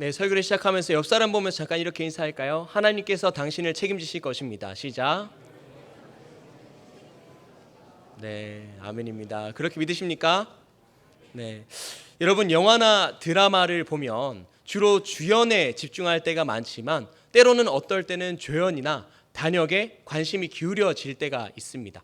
네, 설교를 시작하면서 옆 사람 보면서 잠깐 이렇게 인사할까요? 하나님께서 당신을 책임지실 것입니다. 시작. 네, 아멘입니다. 그렇게 믿으십니까? 네. 여러분 영화나 드라마를 보면 주로 주연에 집중할 때가 많지만 때로는 어떨 때는 조연이나 단역에 관심이 기울여질 때가 있습니다.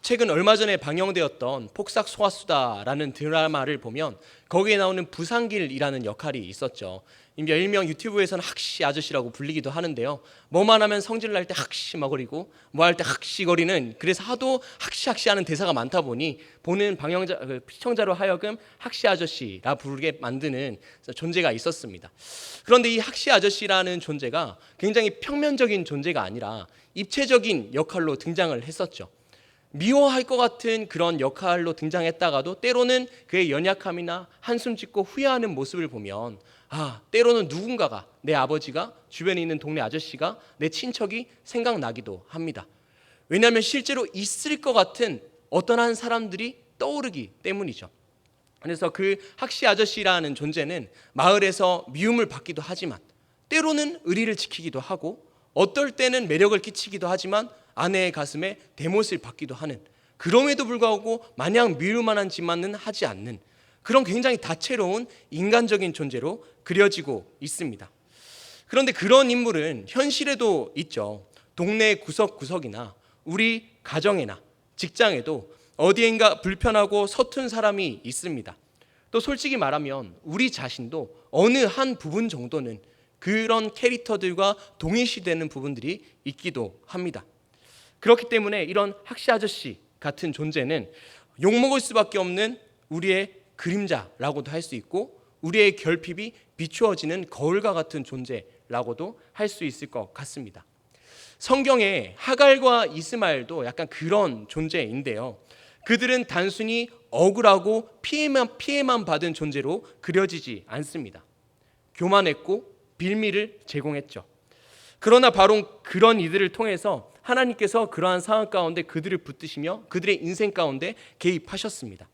최근 얼마 전에 방영되었던 폭삭 소가수다라는 드라마를 보면 거기에 나오는 부상길이라는 역할이 있었죠. 일명 유튜브에서는 학시 아저씨라고 불리기도 하는데요. 뭐만 하면 성질 날 때 학시 막거리고 뭐 할 때 학시거리는 그래서 하도 학시 학시 하는 대사가 많다 보니 보는 방영자 그 시청자로 하여금 학시 아저씨라 부르게 만드는 존재가 있었습니다. 그런데 이 학시 아저씨라는 존재가 굉장히 평면적인 존재가 아니라 입체적인 역할로 등장을 했었죠. 미워할 것 같은 그런 역할로 등장했다가도 때로는 그의 연약함이나 한숨 짓고 후회하는 모습을 보면 아, 때로는 누군가가 내 아버지가 주변에 있는 동네 아저씨가 내 친척이 생각나기도 합니다. 왜냐하면 실제로 있을 것 같은 어떤 한 사람들이 떠오르기 때문이죠. 그래서 그 학시 아저씨라는 존재는 마을에서 미움을 받기도 하지만 때로는 의리를 지키기도 하고 어떨 때는 매력을 끼치기도 하지만 아내의 가슴에 대못을 받기도 하는 그럼에도 불구하고 마냥 미울 만한 짓만은 하지 않는 그런 굉장히 다채로운 인간적인 존재로 그려지고 있습니다. 그런데 그런 인물은 현실에도 있죠. 동네 구석구석이나 우리 가정이나 직장에도 어디엔가 불편하고 서툰 사람이 있습니다. 또 솔직히 말하면 우리 자신도 어느 한 부분 정도는 그런 캐릭터들과 동일시되는 부분들이 있기도 합니다. 그렇기 때문에 이런 학시 아저씨 같은 존재는 욕먹을 수밖에 없는 우리의 그림자라고도 할 수 있고 우리의 결핍이 비추어지는 거울과 같은 존재라고도 할 수 있을 것 같습니다. 성경에 하갈과 이스마엘도 약간 그런 존재인데요. 그들은 단순히 억울하고 피해만 피해만 받은 존재로 그려지지 않습니다. 교만했고 빌미를 제공했죠. 그러나 바로 그런 이들을 통해서 하나님께서 그러한 상황 가운데 그들을 붙드시며 그들의 인생 가운데 개입하셨습니다.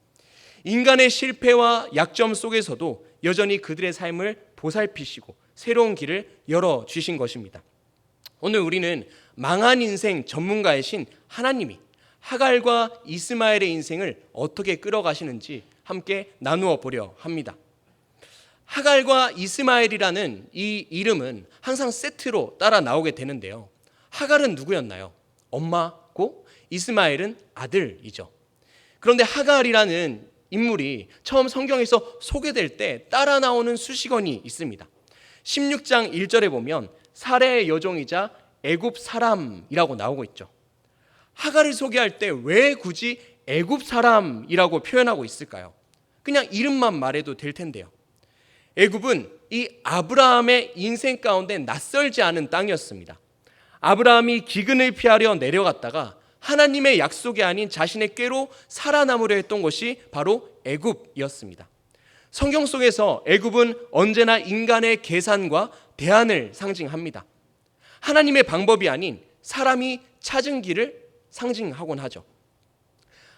인간의 실패와 약점 속에서도 여전히 그들의 삶을 보살피시고 새로운 길을 열어 주신 것입니다. 오늘 우리는 망한 인생 전문가이신 하나님이 하갈과 이스마엘의 인생을 어떻게 끌어가시는지 함께 나누어 보려 합니다. 하갈과 이스마엘이라는 이 이름은 항상 세트로 따라 나오게 되는데요. 하갈은 누구였나요? 엄마고 이스마엘은 아들이죠. 그런데 하갈이라는 인물이 처음 성경에서 소개될 때 따라 나오는 수식어이 있습니다. 16장 1절에 보면 사례의 여종이자 애굽 사람이라고 나오고 있죠. 하갈을 소개할 때 왜 굳이 애굽 사람이라고 표현하고 있을까요? 그냥 이름만 말해도 될 텐데요. 애굽은 이 아브라함의 인생 가운데 낯설지 않은 땅이었습니다. 아브라함이 기근을 피하려 내려갔다가 하나님의 약속이 아닌 자신의 꾀로 살아남으려 했던 것이 바로 애굽이었습니다. 성경 속에서 애굽은 언제나 인간의 계산과 대안을 상징합니다. 하나님의 방법이 아닌 사람이 찾은 길을 상징하곤 하죠.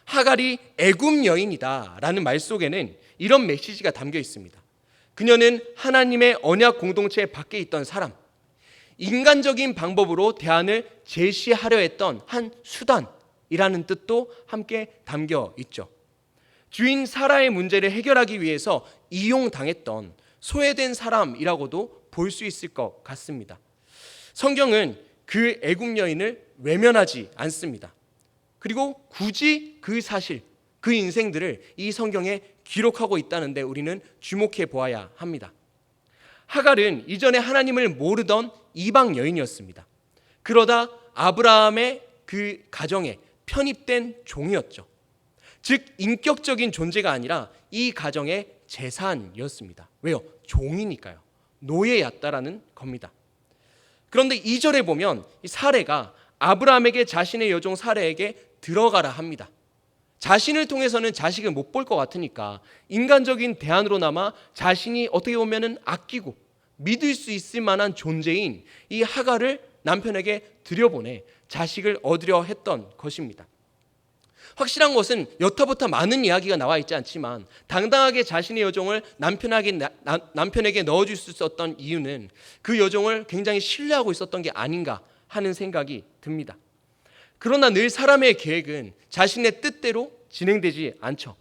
하갈이 애굽 여인이다라는 말 속에는 이런 메시지가 담겨 있습니다. 그녀는 하나님의 언약 공동체 밖에 있던 사람, 인간적인 방법으로 대안을 제시하려 했던 한 수단이라는 뜻도 함께 담겨 있죠. 주인 사라의 문제를 해결하기 위해서 이용당했던 소외된 사람이라고도 볼 수 있을 것 같습니다. 성경은 그 애국 여인을 외면하지 않습니다. 그리고 굳이 그 사실, 그 인생들을 이 성경에 기록하고 있다는데 우리는 주목해 보아야 합니다. 하갈은 이전에 하나님을 모르던 이방 여인이었습니다. 그러다 아브라함의 그 가정에 편입된 종이었죠. 즉 인격적인 존재가 아니라 이 가정의 재산이었습니다. 왜요? 종이니까요. 노예였다라는 겁니다. 그런데 2절에 보면 이 사례가 아브라함에게 자신의 여종 사례에게 들어가라 합니다. 자신을 통해서는 자식을 못 볼 것 같으니까 인간적인 대안으로나마 자신이 어떻게 보면은 아끼고 믿을 수 있을 만한 존재인 이 하가를 남편에게 들여보내 자식을 얻으려 했던 것입니다. 확실한 것은 여타부터 많은 이야기가 나와 있지 않지만 당당하게 자신의 여종을 남편에게, 나- 나- 남편에게 넣어줄 수 있었던 이유는 그 여종을 굉장히 신뢰하고 있었던 게 아닌가 하는 생각이 듭니다. 그러나 늘 사람의 계획은 자신의 뜻대로 진행되지 않죠.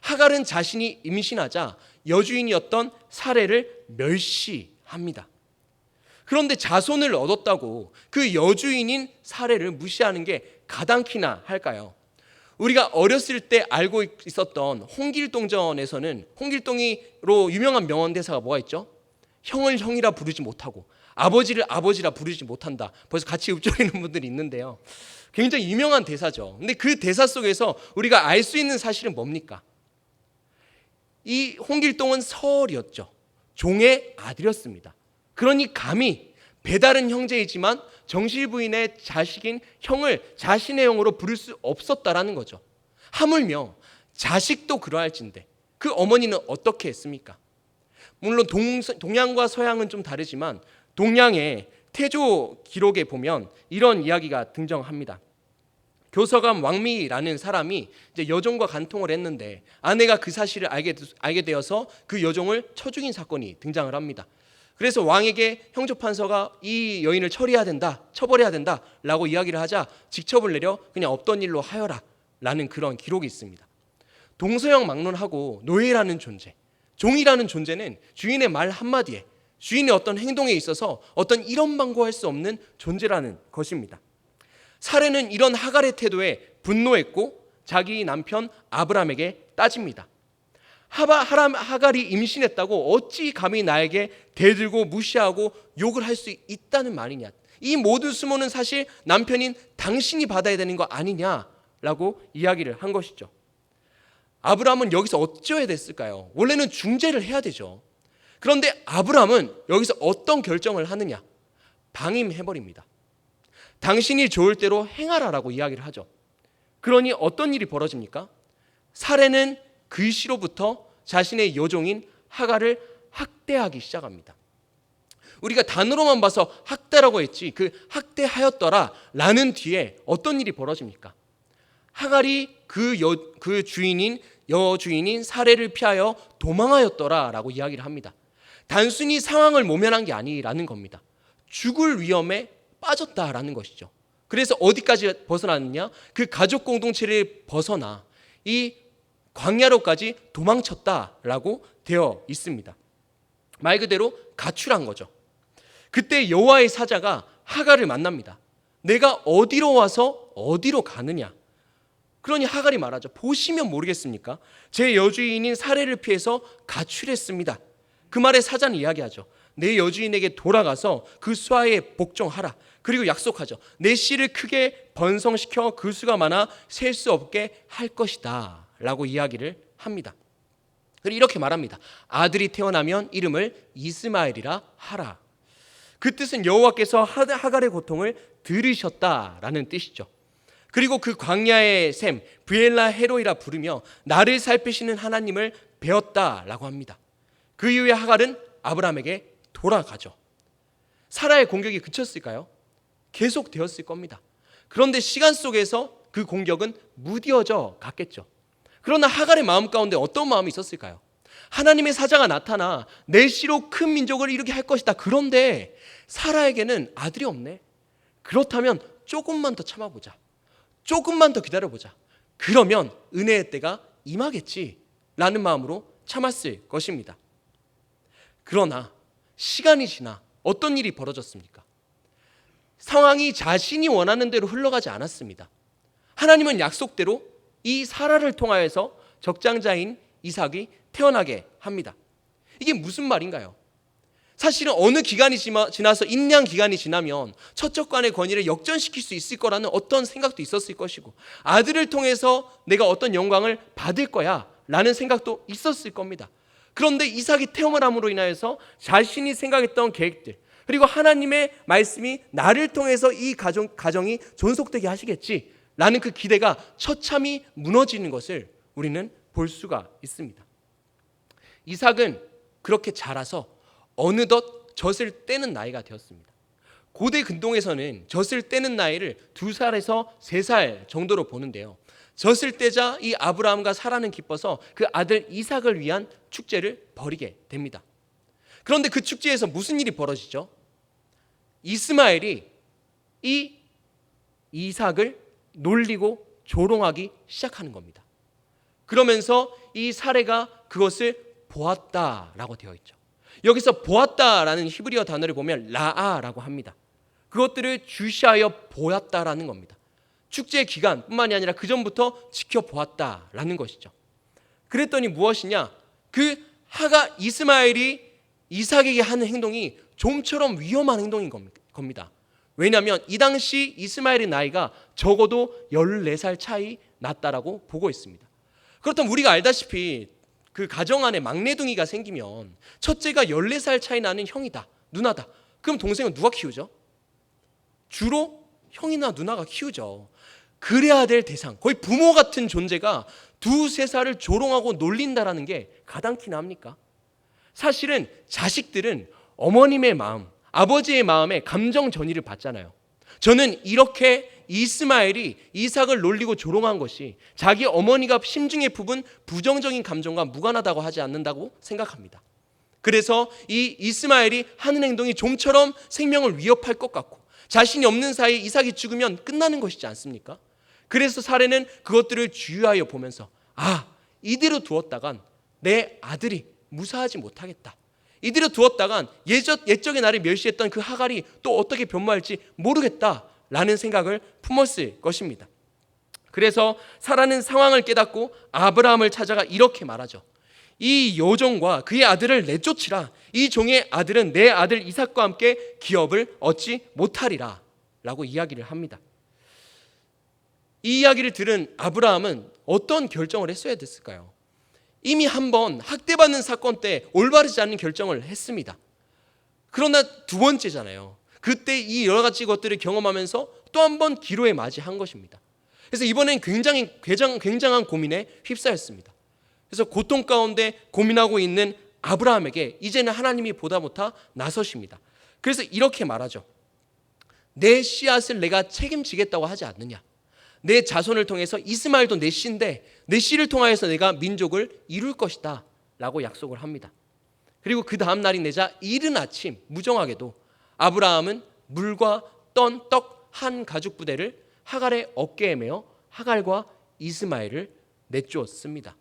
하갈은 자신이 임신하자 여주인이었던 사례를 멸시합니다. 그런데 자손을 얻었다고 그 여주인인 사례를 무시하는 게 가당키나 할까요? 우리가 어렸을 때 알고 있었던 홍길동전에서는 홍길동이로 유명한 명언 대사가 뭐가 있죠? 형을 형이라 부르지 못하고 아버지를 아버지라 부르지 못한다. 벌써 같이 읊조리는 분들이 있는데요. 굉장히 유명한 대사죠. 근데 그 대사 속에서 우리가 알 수 있는 사실은 뭡니까? 이 홍길동은 서얼이었죠. 종의 아들이었습니다. 그러니 감히 배다른 형제이지만 정실 부인의 자식인 형을 자신의 형으로 부를 수 없었다라는 거죠. 하물며 자식도 그러할진데 그 어머니는 어떻게 했습니까? 물론 동, 동양과 서양은 좀 다르지만 동양의 태조 기록에 보면 이런 이야기가 등장합니다. 교서감 왕미라는 사람이 이제 여종과 간통을 했는데 아내가 그 사실을 알게, 알게 되어서 그 여종을 쳐 죽인 사건이 등장을 합니다. 그래서 왕에게 형조판서가 이 여인을 처리해야 된다, 처벌해야 된다 라고 이야기를 하자 직첩을 내려 그냥 없던 일로 하여라 라는 그런 기록이 있습니다. 동서양 막론하고 노예라는 존재, 종이라는 존재는 주인의 말 한마디에 주인의 어떤 행동에 있어서 어떤 이런 방구할 수 없는 존재라는 것입니다. 사례는 이런 하갈의 태도에 분노했고 자기 남편 아브람에게 따집니다. 하바 하람 하갈이 임신했다고 어찌 감히 나에게 대들고 무시하고 욕을 할 수 있다는 말이냐? 이 모든 수모는 사실 남편인 당신이 받아야 되는 거 아니냐라고 이야기를 한 것이죠. 아브람은 여기서 어찌어야 됐을까요? 원래는 중재를 해야 되죠. 그런데 아브람은 여기서 어떤 결정을 하느냐? 방임해버립니다. 당신이 좋을 대로 행하라라고 이야기를 하죠. 그러니 어떤 일이 벌어집니까? 사례는 글씨로부터 자신의 여종인 하갈을 학대하기 시작합니다. 우리가 단어로만 봐서 학대라고 했지 그 학대하였더라라는 뒤에 어떤 일이 벌어집니까? 하갈이 그, 여, 그 주인인 여주인인 사례를 피하여 도망하였더라라고 이야기를 합니다. 단순히 상황을 모면한 게 아니라는 겁니다. 죽을 위험에 빠졌다라는 것이죠. 그래서 어디까지 벗어났느냐? 그 가족 공동체를 벗어나 이 광야로까지 도망쳤다라고 되어 있습니다. 말 그대로 가출한 거죠. 그때 여호와의 사자가 하갈을 만납니다. 내가 어디로 와서 어디로 가느냐? 그러니 하갈이 말하죠. 보시면 모르겠습니까? 제 여주인인 사례를 피해서 가출했습니다. 그 말에 사자는 이야기하죠. 내 여주인에게 돌아가서 그 수하에 복종하라. 그리고 약속하죠. 내 씨를 크게 번성시켜 그 수가 많아 셀 수 없게 할 것이다. 라고 이야기를 합니다. 그리고 이렇게 말합니다. 아들이 태어나면 이름을 이스마엘이라 하라. 그 뜻은 여호와께서 하갈의 고통을 들으셨다라는 뜻이죠. 그리고 그 광야의 샘 브엘라 헤로이라 부르며 나를 살피시는 하나님을 배웠다라고 합니다. 그 이후에 하갈은 아브라함에게 돌아가죠. 사라의 공격이 그쳤을까요? 계속 되었을 겁니다. 그런데 시간 속에서 그 공격은 무뎌져 갔겠죠. 그러나 하갈의 마음 가운데 어떤 마음이 있었을까요? 하나님의 사자가 나타나 내 씨로 큰 민족을 이루게 할 것이다. 그런데 사라에게는 아들이 없네. 그렇다면 조금만 더 참아보자. 조금만 더 기다려보자. 그러면 은혜의 때가 임하겠지. 라는 마음으로 참았을 것입니다. 그러나 시간이 지나 어떤 일이 벌어졌습니까? 상황이 자신이 원하는 대로 흘러가지 않았습니다. 하나님은 약속대로 이 사라를 통하여서 적장자인 이삭이 태어나게 합니다. 이게 무슨 말인가요? 사실은 어느 기간이 지나서 인양 기간이 지나면 처척관의 권위를 역전시킬 수 있을 거라는 어떤 생각도 있었을 것이고 아들을 통해서 내가 어떤 영광을 받을 거야 라는 생각도 있었을 겁니다. 그런데 이삭이 태어남으로 인하여서 자신이 생각했던 계획들 그리고 하나님의 말씀이 나를 통해서 이 가정, 가정이 존속되게 하시겠지 라는 그 기대가 처참히 무너지는 것을 우리는 볼 수가 있습니다. 이삭은 그렇게 자라서 어느덧 젖을 떼는 나이가 되었습니다. 고대 근동에서는 젖을 떼는 나이를 두 살에서 세 살 정도로 보는데요. 졌을 때자 이 아브라함과 사라는 기뻐서 그 아들 이삭을 위한 축제를 벌이게 됩니다. 그런데 그 축제에서 무슨 일이 벌어지죠? 이스마엘이 이 이삭을 놀리고 조롱하기 시작하는 겁니다. 그러면서 이 사례가 그것을 보았다라고 되어 있죠. 여기서 보았다라는 히브리어 단어를 보면 라아라고 합니다. 그것들을 주시하여 보았다라는 겁니다. 축제 기간뿐만이 아니라 그 전부터 지켜보았다라는 것이죠. 그랬더니 무엇이냐? 그 하가 이스마엘이 이삭에게 하는 행동이 좀처럼 위험한 행동인 겁니다. 왜냐하면 이 당시 이스마엘의 나이가 적어도 14살 차이 났다라고 보고 있습니다. 그렇다면 우리가 알다시피 그 가정 안에 막내둥이가 생기면 첫째가 14살 차이 나는 형이다, 누나다. 그럼 동생은 누가 키우죠? 주로 형이나 누나가 키우죠. 그래야 될 대상, 거의 부모 같은 존재가 두세 살을 조롱하고 놀린다라는 게 가당키나 합니까? 사실은 자식들은 어머님의 마음, 아버지의 마음에 감정 전이를 받잖아요. 저는 이렇게 이스마엘이 이삭을 놀리고 조롱한 것이 자기 어머니가 심중에 품은 부정적인 감정과 무관하다고 하지 않는다고 생각합니다. 그래서 이 이스마엘이 하는 행동이 좀처럼 생명을 위협할 것 같고 자신이 없는 사이 이삭이 죽으면 끝나는 것이지 않습니까? 그래서 사례는 그것들을 주의하여 보면서 아 이대로 두었다간 내 아들이 무사하지 못하겠다. 이대로 두었다간 예적, 옛적의 나를 멸시했던 그 하갈이 또 어떻게 변모할지 모르겠다라는 생각을 품었을 것입니다. 그래서 사라는 상황을 깨닫고 아브라함을 찾아가 이렇게 말하죠. 이 여종과 그의 아들을 내쫓으라. 이 종의 아들은 내 아들 이삭과 함께 기업을 얻지 못하리라. 라고 이야기를 합니다. 이 이야기를 들은 아브라함은 어떤 결정을 했어야 됐을까요? 이미 한 번 학대받는 사건 때 올바르지 않은 결정을 했습니다. 그러나 두 번째잖아요. 그때 이 여러 가지 것들을 경험하면서 또 한 번 기로에 맞이한 것입니다. 그래서 이번엔 굉장히 굉장한 고민에 휩싸였습니다. 그래서 고통 가운데 고민하고 있는 아브라함에게 이제는 하나님이 보다 못하 나서십니다. 그래서 이렇게 말하죠. 내 씨앗을 내가 책임지겠다고 하지 않느냐. 내 자손을 통해서 이스마엘도 내 씨인데 내 씨를 통하여서 내가 민족을 이룰 것이다 라고 약속을 합니다. 그리고 그 다음 날이 내자 이른 아침 무정하게도 아브라함은 물과 떤 떡 한 가죽 부대를 하갈의 어깨에 메어 하갈과 이스마엘을 내쫓습니다.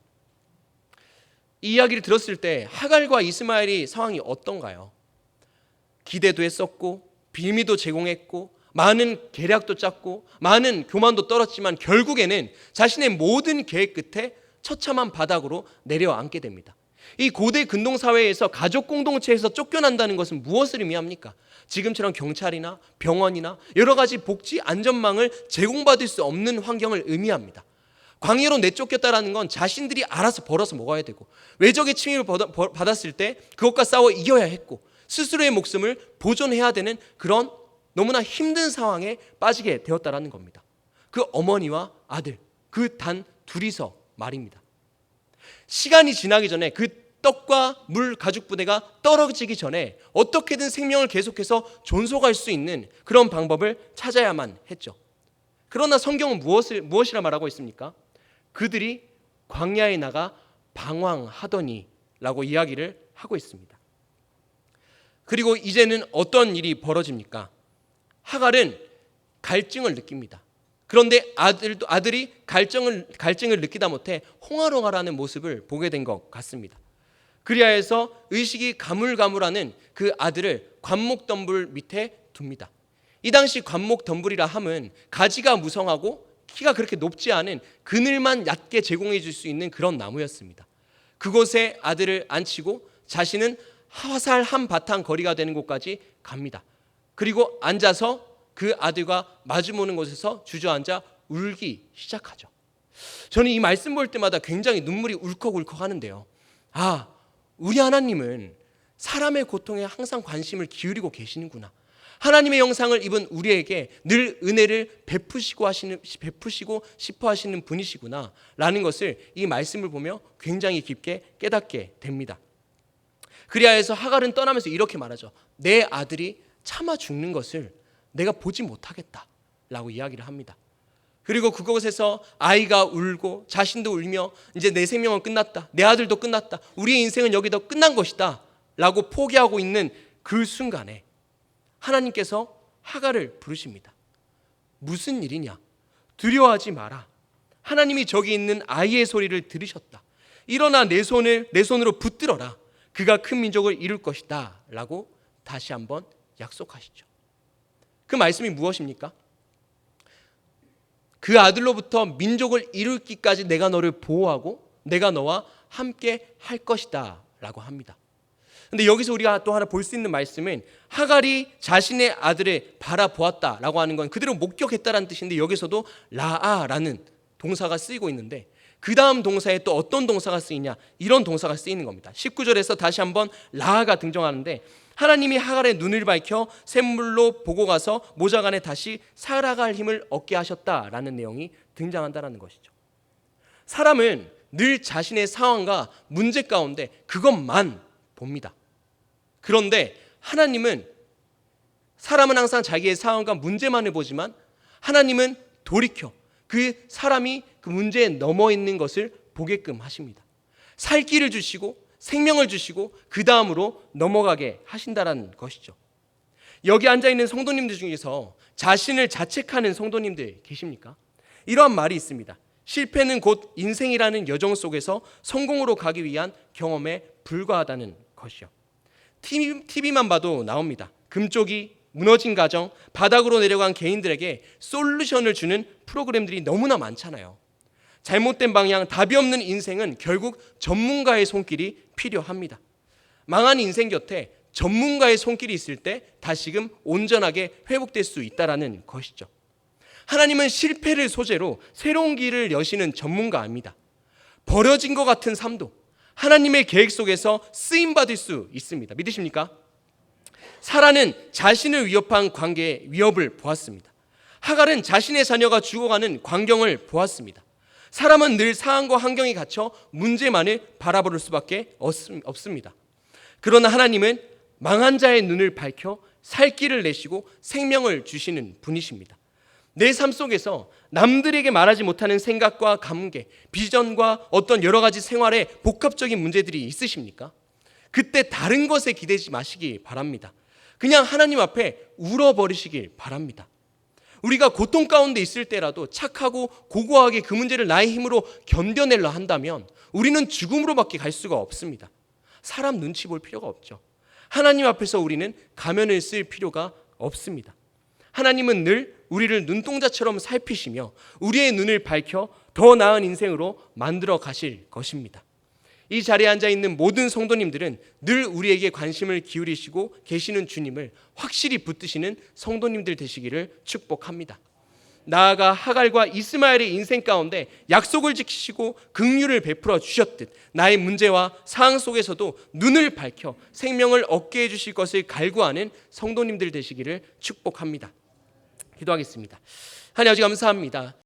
이 이야기를 들었을 때 하갈과 이스마엘이 상황이 어떤가요? 기대도 했었고 빌미도 제공했고 많은 계략도 짰고 많은 교만도 떨었지만 결국에는 자신의 모든 계획 끝에 처참한 바닥으로 내려앉게 됩니다. 이 고대 근동 사회에서 가족 공동체에서 쫓겨난다는 것은 무엇을 의미합니까? 지금처럼 경찰이나 병원이나 여러 가지 복지 안전망을 제공받을 수 없는 환경을 의미합니다. 광야로 내쫓겼다라는 건 자신들이 알아서 벌어서 먹어야 되고 외적의 침입을 받았을 때 그것과 싸워 이겨야 했고 스스로의 목숨을 보존해야 되는 그런 너무나 힘든 상황에 빠지게 되었다라는 겁니다. 그 어머니와 아들 그 단 둘이서 말입니다. 시간이 지나기 전에 그 떡과 물 가죽 부대가 떨어지기 전에 어떻게든 생명을 계속해서 존속할 수 있는 그런 방법을 찾아야만 했죠. 그러나 성경은 무엇을 무엇이라 말하고 있습니까? 그들이 광야에 나가 방황하더니라고 이야기를 하고 있습니다. 그리고 이제는 어떤 일이 벌어집니까? 하갈은 갈증을 느낍니다. 그런데 아들도 아들이 갈증을 갈증을 느끼다 못해 홍아롱하라는 모습을 보게 된 것 같습니다. 그리하여서 의식이 가물가물하는 그 아들을 관목 덤불 밑에 둡니다. 이 당시 관목 덤불이라 함은 가지가 무성하고 키가 그렇게 높지 않은 그늘만 얕게 제공해 줄 수 있는 그런 나무였습니다. 그곳에 아들을 앉히고 자신은 화살 한 바탕 거리가 되는 곳까지 갑니다. 그리고 앉아서 그 아들과 마주보는 곳에서 주저앉아 울기 시작하죠. 저는 이 말씀 볼 때마다 굉장히 눈물이 울컥울컥 하는데요. 아, 우리 하나님은 사람의 고통에 항상 관심을 기울이고 계시는구나. 하나님의 영상을 입은 우리에게 늘 은혜를 베푸시고 하시는 베푸시고 싶어 하시는 분이시구나라는 것을 이 말씀을 보며 굉장히 깊게 깨닫게 됩니다. 그리하여서 하갈은 떠나면서 이렇게 말하죠. 내 아들이 참아 죽는 것을 내가 보지 못하겠다라고 이야기를 합니다. 그리고 그곳에서 아이가 울고 자신도 울며 이제 내 생명은 끝났다. 내 아들도 끝났다. 우리의 인생은 여기서 끝난 것이다. 라고 포기하고 있는 그 순간에 하나님께서 하가를 부르십니다. 무슨 일이냐? 두려워하지 마라. 하나님이 저기 있는 아이의 소리를 들으셨다. 일어나 내 손을 내 손으로 붙들어라. 그가 큰 민족을 이룰 것이다. 라고 다시 한번 약속하시죠. 그 말씀이 무엇입니까? 그 아들로부터 민족을 이룰기까지 내가 너를 보호하고 내가 너와 함께 할 것이다. 라고 합니다. 근데 여기서 우리가 또 하나 볼 수 있는 말씀은 하갈이 자신의 아들을 바라보았다 라고 하는 건 그대로 목격했다라는 뜻인데 여기서도 라아라는 동사가 쓰이고 있는데 그 다음 동사에 또 어떤 동사가 쓰이냐 이런 동사가 쓰이는 겁니다. 19절에서 다시 한번 라아가 등장하는데 하나님이 하갈의 눈을 밝혀 샘물로 보고 가서 모작 안에 다시 살아갈 힘을 얻게 하셨다라는 내용이 등장한다라는 것이죠. 사람은 늘 자신의 상황과 문제 가운데 그것만 봅니다. 그런데 하나님은 사람은 항상 자기의 상황과 문제만을 보지만 하나님은 돌이켜 그 사람이 그 문제에 넘어 있는 것을 보게끔 하십니다. 살 길을 주시고 생명을 주시고 그 다음으로 넘어가게 하신다라는 것이죠. 여기 앉아 있는 성도님들 중에서 자신을 자책하는 성도님들 계십니까? 이러한 말이 있습니다. 실패는 곧 인생이라는 여정 속에서 성공으로 가기 위한 경험에 불과하다는 것이요. TV만 봐도 나옵니다. 금쪽이 무너진 가정, 바닥으로 내려간 개인들에게 솔루션을 주는 프로그램들이 너무나 많잖아요. 잘못된 방향, 답이 없는 인생은 결국 전문가의 손길이 필요합니다. 망한 인생 곁에 전문가의 손길이 있을 때 다시금 온전하게 회복될 수 있다라는 것이죠. 하나님은 실패를 소재로 새로운 길을 여시는 전문가입니다. 버려진 것 같은 삶도 하나님의 계획 속에서 쓰임 받을 수 있습니다. 믿으십니까? 사라는 자신을 위협한 관계의 위협을 보았습니다. 하갈은 자신의 자녀가 죽어가는 광경을 보았습니다. 사람은 늘 상황과 환경에 갇혀 문제만을 바라볼 수밖에 없습니다. 그러나 하나님은 망한 자의 눈을 밝혀 살 길을 내시고 생명을 주시는 분이십니다. 내 삶 속에서 남들에게 말하지 못하는 생각과 감개, 비전과 어떤 여러 가지 생활에 복합적인 문제들이 있으십니까? 그때 다른 것에 기대지 마시기 바랍니다. 그냥 하나님 앞에 울어버리시길 바랍니다. 우리가 고통 가운데 있을 때라도 착하고 고고하게 그 문제를 나의 힘으로 견뎌내려 한다면 우리는 죽음으로밖에 갈 수가 없습니다. 사람 눈치 볼 필요가 없죠. 하나님 앞에서 우리는 가면을 쓸 필요가 없습니다. 하나님은 늘 우리를 눈동자처럼 살피시며 우리의 눈을 밝혀 더 나은 인생으로 만들어 가실 것입니다. 이 자리에 앉아 있는 모든 성도님들은 늘 우리에게 관심을 기울이시고 계시는 주님을 확실히 붙드시는 성도님들 되시기를 축복합니다. 나아가 하갈과 이스마엘의 인생 가운데 약속을 지키시고 긍휼을 베풀어 주셨듯 나의 문제와 상황 속에서도 눈을 밝혀 생명을 얻게 해 주실 것을 갈구하는 성도님들 되시기를 축복합니다. 기도하겠습니다. 하나님 아버지 감사합니다.